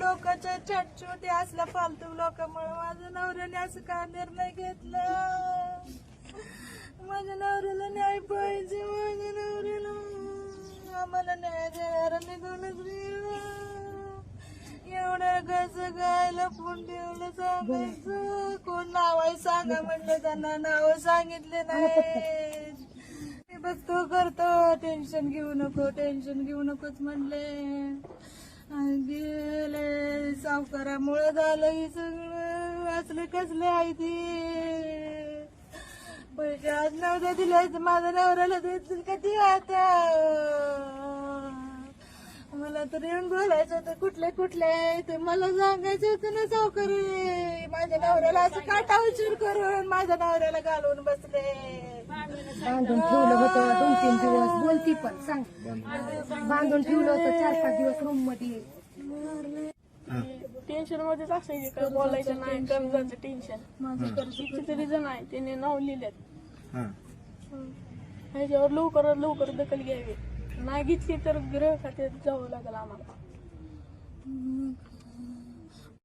लोकांच्या छटछोटी असल्या फालतू लोकांमुळे माझ्या नवऱ्याने असं का निर्णय घेतला? माझ्या नवऱ्याला न्याय पाहिजे माझ्या नवऱ्याला. आम्हाला न्याय देणारा निघूनच एवढं गज गायला फोन ठेवलं सांगायचं? कोण नाव आहे सांगा म्हणलं त्यांना नाव सांगितले नाही मी बघतो करतो. टेन्शन घेऊ नको टेन्शन घेऊ नकोच म्हणले. सावकारामुळे झालं हे सगळं. असले कसले आहे ते? पैसे आज नव्हत्या दिले माझ्या नवऱ्याला देतील कधी आता? मला तर येऊन बोलायचं होतं कुठले कुठले ते? मला सांगायचं होतं ना सावकारी माझ्या नवऱ्याला असं काटा उशीर करून माझ्या नवऱ्याला घालून बसले. बांधून ठेवलं होतं दोन तीन दिवस. बोलती पण सांग. बांधून ठेवलं होतं चार पाच दिवस रूममध्ये. टेन्शन मध्येच असायचे काय बोलायचं नाही कर्जाचं टेन्शन माझं कर्ज कितीतरी जण आहे त्याने नाव लिहिलेत हा. ह्याच्यावर लवकरात लवकर दखल घ्यावी. नाही घेतली तर ग्रह खात्यात जावं लागेल आम्हाला.